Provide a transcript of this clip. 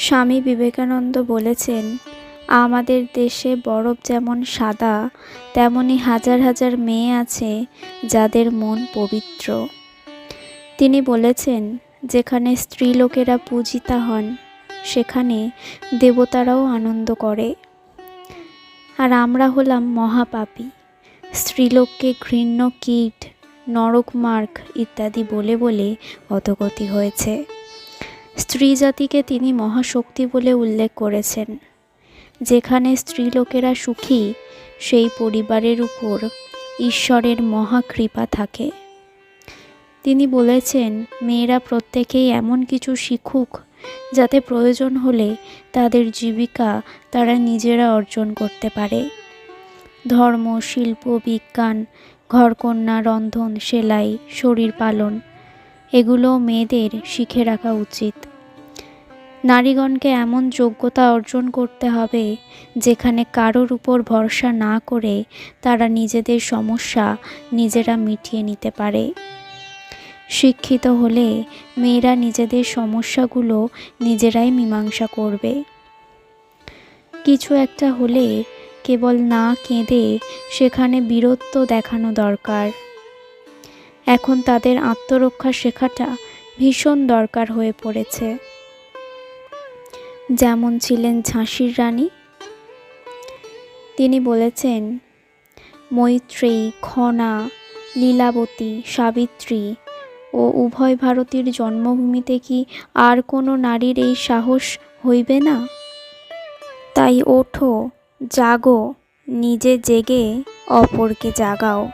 স্বামী বিবেকানন্দ বলেছেন, আমাদের দেশে বরফ যেমন সাদা, তেমনি হাজার হাজার মেয়ে আছে যাদের মন পবিত্র। তিনি বলেছেন, যেখানে স্ত্রীলোকেরা পূজিতা হন, সেখানে দেবতারাও আনন্দ করে। আর আমরা হলাম মহাপাপী। স্ত্রীলোককে ঘৃণ্য কীট নরকমার্গ ইত্যাদি বলে বলে অধগতি হয়েছে। স্ত্রী জাতিকে তিনি মহাশক্তি বলে উল্লেখ করেছেন। যেখানে স্ত্রীলোকেরা সুখী, সেই পরিবারের উপর ঈশ্বরের মহাকৃপা থাকে। তিনি বলেছেন, মেয়েরা প্রত্যেকেই এমন কিছু শিখুক যাতে প্রয়োজন হলে তাদের জীবিকা তারা নিজেরা অর্জন করতে পারে। ধর্ম, শিল্প, বিজ্ঞান, ঘরকন্যা, রন্ধন, সেলাই, শরীর পালন এগুলো মেয়েদের শিখে রাখা উচিত। নারীগণকে এমন যোগ্যতা অর্জন করতে হবে, যেখানে কারোর উপর ভরসা না করে তারা নিজেদের সমস্যা নিজেরা মিটিয়ে নিতে পারে। শিক্ষিত হলে মেয়েরা নিজেদের সমস্যাগুলো নিজেরাই মীমাংসা করবে। কিছু একটা হলে কেবল না কেঁদে সেখানে বীরত্ব দেখানো দরকার। এখন তাদের আত্মরক্ষা শেখাটা ভীষণ দরকার হয়ে পড়েছে। যেমন ছিলেন ঝাঁসির রানী। তিনি বলেছেন, মৈত্রী, খনা, লীলাবতী, সাবিত্রী ও উভয় ভারতীর জন্মভূমিতে কি আর কোনো নারীর এই সাহস হইবে না? তাই ওঠো, জাগো, নিজে জেগে অপরকে জাগাও।